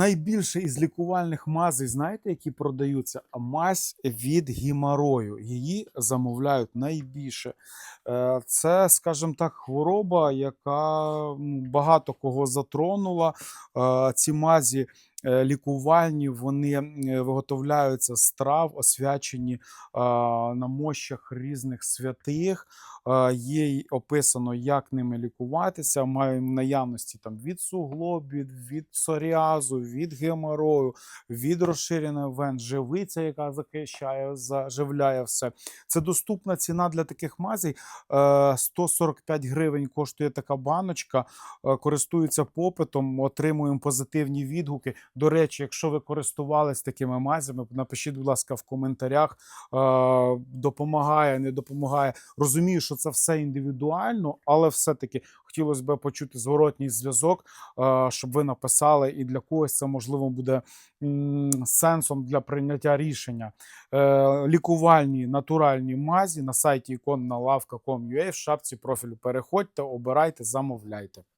Найбільше із лікувальних мазей, знаєте, які продаються? Мазь від гімарою. Її замовляють найбільше. Е, Це, скажімо так, хвороба, яка ну, багато кого затронула. Е, Ці мазі лікувальні, вони е, виготовляються з трав, освячені е, на мощах різних святих. Е, Є описано, як ними лікуватися. Маємо наявності там від суглобів, від псоріазу, від геморою, від розширеної вен, живиця, яка захищає, заживляє все. Це доступна ціна для таких мазей. Е, 145 гривень коштує така баночка. Е, Користуються попитом, отримуємо позитивні відгуки. До речі, якщо ви користувались такими мазями, напишіть, будь ласка, в коментарях. Е, Допомагає, не допомагає. Розумію, що це все індивідуально, але все-таки хотілося б почути зворотній зв'язок, е, щоб ви написали, і для когось це можливо буде сенсом для прийняття рішення. Е, Лікувальні натуральні мазі на сайті іконна лавка.com.ua в шапці профілю. Переходьте, обирайте, замовляйте.